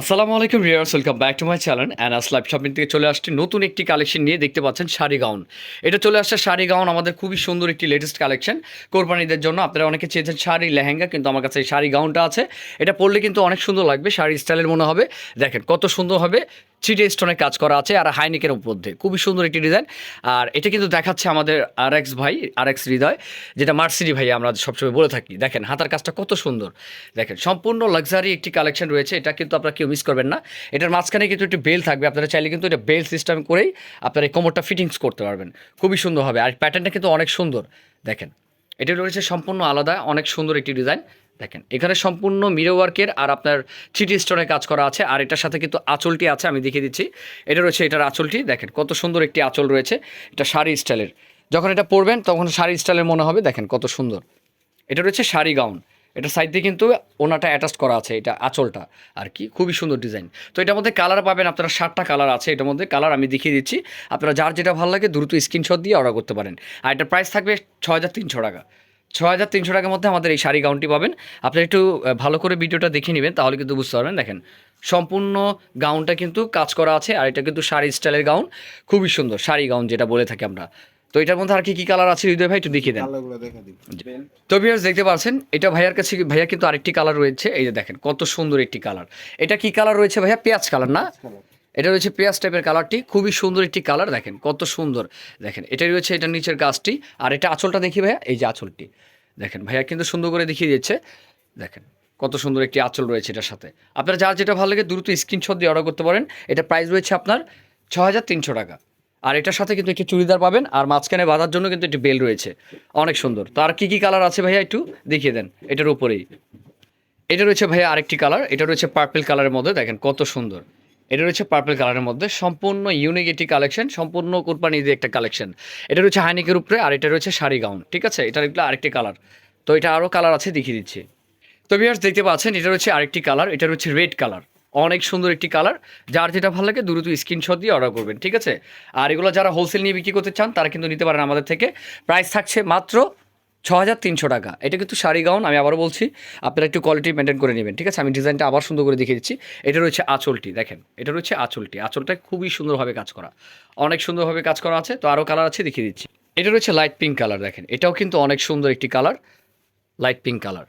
আসসালামু আলাইকুম রিয়ার্স welcome back to my channel Anas live shopping থেকে চলে আসছে নতুন একটি কালেকশন নিয়ে দেখতে পাচ্ছেন শাড়ি গাউন। এটা চলে আসছে শাড়ি গাউন, আমাদের খুবই সুন্দর একটি লেটেস্ট কালেকশন। কোরবানিদের জন্য আপনারা অনেকে চেয়েছেন শাড়ি, লেহেঙ্গা, কিন্তু আমার কাছে এই শাড়ি গাউনটা আছে। এটা পরলে কিন্তু অনেক সুন্দর লাগবে শাড়ি স্টাইলের মনে হবে। দেখেন কত সুন্দর হবে চিটে স্টোনের কাজ করা আছে আর হাইনিকের মধ্যে খুবই সুন্দর একটি ডিজাইন। আর এটা কিন্তু দেখাচ্ছে আমাদের আর এক্স ভাই আর এক্স হৃদয়, যেটা মার্সিডি ভাই আমরা সবসময় বলে থাকি। দেখেন, হাতার কাজটা কত সুন্দর। দেখেন, সম্পূর্ণ লাক্সারি একটি কালেকশন রয়েছে। এটা কিন্তু আপনারা কেউ মিস করবেন না। এটার মাঝখানে কিন্তু একটি বেল থাকবে। আপনারা চাইলে কিন্তু এটা বেল সিস্টেম করেই আপনারা এই কোমরটা ফিটিংস করতে পারবেন। খুবই সুন্দর হবে। আর প্যাটার্নটা কিন্তু অনেক সুন্দর। দেখেন, এটা রয়েছে সম্পূর্ণ আলাদা, অনেক সুন্দর একটি ডিজাইন। দেখেন, এখানে সম্পূর্ণ মিরো ওয়ার্কের আর আপনার চিটি স্টোনের কাজ করা আছে, আর এটার সাথে কিন্তু আঁচলটি আছে, আমি দেখিয়ে দিচ্ছি। এটা রয়েছে এটার আঁচলটি, দেখেন, কত সুন্দর একটি আঁচল রয়েছে, এটা শাড়ি স্টাইলের যখন এটা পরবেন, তখন শাড়ি স্টাইলের মনে হবে, দেখেন, কত সুন্দর। এটা রয়েছে শাড়ি গাউন এটা সাইড দিয়ে কিন্তু ওনাটা অ্যাটাচ করা আছে, এটা আঁচলটা, আর কি, খুবই সুন্দর ডিজাইন তো এটার মধ্যে কালার পাবেন আপনারা ষাটটা কালার আছে এটার মধ্যে কালার আমি দেখিয়ে দিচ্ছি। আপনারা যার যেটা ভালো লাগে, দ্রুত স্ক্রিনশট দিয়ে অর্ডার করতে পারেন। আর এটার প্রাইস থাকবে ছ হাজার তিনশো টাকা। ছ হাজার তিনশো টাকার মধ্যে আমাদের এই শাড়ি গাউনটি পাবেন। আপনারা একটু ভালো করে ভিডিওটা দেখে নেবেন তাহলে কিন্তু বুঝতে পারবেন। দেখেন সম্পূর্ণ গাউনটা কিন্তু কাজ করা আছে আর এটা কিন্তু শাড়ি স্টাইলের গাউন খুবই সুন্দর শাড়ি গাউন যেটা বলে থাকি আমরা। তো এটার মধ্যে আর কি কি কালার আছে হৃদয় ভাই একটু দেখিয়ে দেন। তো ভিউয়ার্স দেখতে পাচ্ছেন এটা ভাইয়ার কাছে ভাইয়া কিন্তু আরেকটি কালার রয়েছে। এই যে দেখেন কত সুন্দর একটি কালার এটা কি কালার রয়েছে ভাইয়া? পেঁয়াজ কালার না? এটা রয়েছে পেঁয়াজ টাইপের কালারটি। খুবই সুন্দর একটি কালার দেখেন, কত সুন্দর। দেখেন, এটা রয়েছে, এটা নিচের গাছটি। আর এটা আঁচলটা দেখি ভাইয়া, এই যে আঁচলটি। দেখেন, ভাইয়া কিন্তু সুন্দর করে দেখিয়ে দিচ্ছে দেখেন, কত সুন্দর একটি আঁচল রয়েছে এটার সাথে। আপনার যার যেটা ভালো লাগে দ্রুত স্ক্রিনশট দিয়ে অর্ডার করতে পারেন। এটা প্রাইস রয়েছে আপনার ছ হাজার তিনশো টাকা। আর এটার সাথে কিন্তু একটি চুড়িদার পাবেন, আর মাঝখানে বাঁধার জন্য কিন্তু একটি বেল রয়েছে। অনেক সুন্দর। তো আর কী কী কালার আছে ভাইয়া একটু দেখিয়ে দেন, এটার উপরেই। এটা রয়েছে ভাইয়া আরেকটি কালার, এটা রয়েছে পার্পল কালারের মধ্যে। দেখেন, কত সুন্দর। এটা রয়েছে পার্পল কালারের মধ্যে। সম্পূর্ণ ইউনিক একটি কালেকশন সম্পূর্ণ কোরবানি দিয়ে একটা কালেকশন এটা রয়েছে হাইনিকের উপরে আর এটা রয়েছে শাড়ি গাউন ঠিক আছে? এটা এগুলো আরেকটি কালার তো এটা আরও কালার আছে, দেখিয়ে দিচ্ছি। তো ভিউয়ার্স দেখতে পাচ্ছেন, এটা রয়েছে আরেকটি কালার এটা রয়েছে রেড কালার অনেক সুন্দর একটি কালার যার যেটা ভালো লাগে, দ্রুত স্ক্রিনশট দিয়ে অর্ডার করবেন, ঠিক আছে? আর এগুলো যারা হোলসেল নিয়ে বিক্রি করতে চান, তারা কিন্তু নিতে পারেন আমাদের থেকে। প্রাইস থাকছে মাত্র ছ হাজার তিনশো টাকা। এটা কিন্তু শাড়ি গাউন, আমি আবারও বলছি, আপনারা একটু কোয়ালিটি মেনটেন করে নেবেন, ঠিক আছে? আমি ডিজাইনটা আবার সুন্দর করে দেখিয়ে দিচ্ছি। এটা রয়েছে আঁচলটি, দেখেন, এটা রয়েছে আঁচলটি। আঁচলটা খুবই সুন্দরভাবে কাজ করা। অনেক সুন্দরভাবে কাজ করা আছে, তো আরও কালার আছে, দেখিয়ে দিচ্ছি। এটা রয়েছে লাইট পিঙ্ক কালার দেখেন, এটাও কিন্তু অনেক সুন্দর একটি কালার লাইট পিঙ্ক কালার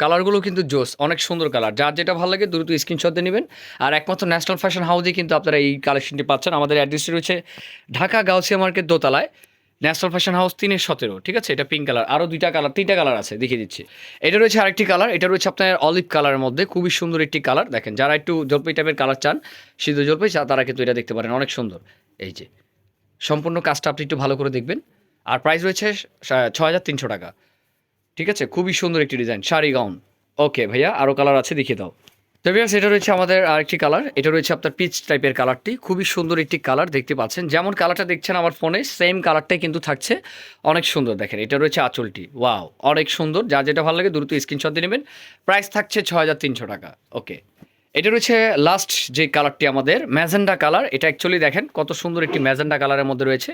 কালারগুলো কিন্তু জোস, অনেক সুন্দর কালার যার যেটা ভালো লাগে দ্রুত স্ক্রিনশট দিয়ে নেবেন। আর একমাত্র ন্যাশনাল ফ্যাশন হাউসে কিন্তু আপনারা এই কালেকশনটি পাচ্ছেন। আমাদের অ্যাড্রেসটি রয়েছে ঢাকা গাউসিয়া মার্কেট দোতলায়। ন্যাশনাল ফ্যাশন হাউস তিনের সতেরো, ঠিক আছে? এটা পিঙ্ক কালার আরও দুইটা কালার তিনটা কালার আছে, দেখিয়ে দিচ্ছি। এটা রয়েছে আরেকটি কালার এটা রয়েছে আপনার অলিভ কালারের মধ্যে, খুবই সুন্দর একটি কালার দেখেন, যারা একটু জলপাই টাইপের কালার চান, সিদ্ধ জলপাই তারা কিন্তু এটা দেখতে পারেন, অনেক সুন্দর। এই যে, সম্পূর্ণ কাজটা আপনি একটু ভালো করে দেখবেন। আর প্রাইস রয়েছে ছ হাজার তিনশো টাকা, ঠিক আছে? খুবই সুন্দর একটি ডিজাইন শাড়ি গাউন ওকে ভাইয়া আরও কালার আছে, দেখিয়ে দাও। তো এটা রয়েছে আমাদের আরেকটি কালার এটা রয়েছে আপনার পিচ টাইপের কালারটি খুবই সুন্দর একটি কালার দেখতে পাচ্ছেন। যেমন কালারটা দেখছেন আমার ফোনে সেম কালারটাই কিন্তু থাকছে। অনেক সুন্দর দেখেন, এটা রয়েছে আঁচলটি। ওয়াও অনেক সুন্দর। যা যেটা ভালো লাগে দ্রুত স্ক্রিনশট দিয়ে নেবেন। প্রাইস থাকছে ছ হাজার তিনশো টাকা। ওকে এটা রয়েছে লাস্ট যে কালারটি আমাদের, ম্যাজেন্ডা কালার এটা অ্যাকচুয়ালি দেখেন কত সুন্দর একটি ম্যাজেন্ডা কালারের মধ্যে রয়েছে।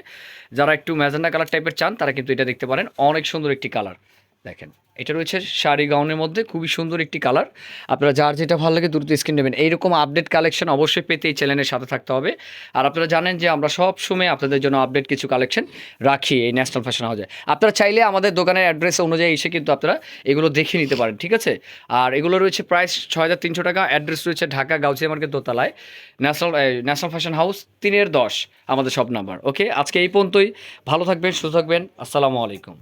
যারা একটু ম্যাজেন্ডা কালার টাইপের চান, তারা কিন্তু এটা দেখতে পারেন। অনেক সুন্দর একটি কালার দেখেন, এটা রয়েছে শাড়ি গাউনের মধ্যে খুবই সুন্দর একটি কালার। আপনারা যার যেটা ভালো লাগে দ্রুত স্ক্রিন নেবেন এইরকম আপডেট কালেকশন অবশ্যই পেতে এই চ্যানেলের সাথে থাকতে হবে। আর আপনারা জানেন যে আমরা সব সময় আপনাদের জন্য আপডেট কিছু কালেকশন রাখি এই ন্যাশনাল ফ্যাশন হাউজে আপনারা চাইলে আমাদের দোকানের অ্যাড্রেস অনুযায়ী এসে কিন্তু আপনারা এগুলো দেখে নিতে পারেন, ঠিক আছে? আর এগুলো রয়েছে প্রাইস ছয় হাজার তিনশো টাকা। অ্যাড্রেস রয়েছে ঢাকা গাউছিয়া মার্কেট দোতলায়। ন্যাশনাল ন্যাশনাল ফ্যাশন হাউস তিনের দশ, আমাদের সব নাম্বার, ওকে? আজকে এই পর্যন্তই। ভালো থাকবেন, সুস্থ থাকবেন। আসসালামু আলাইকুম।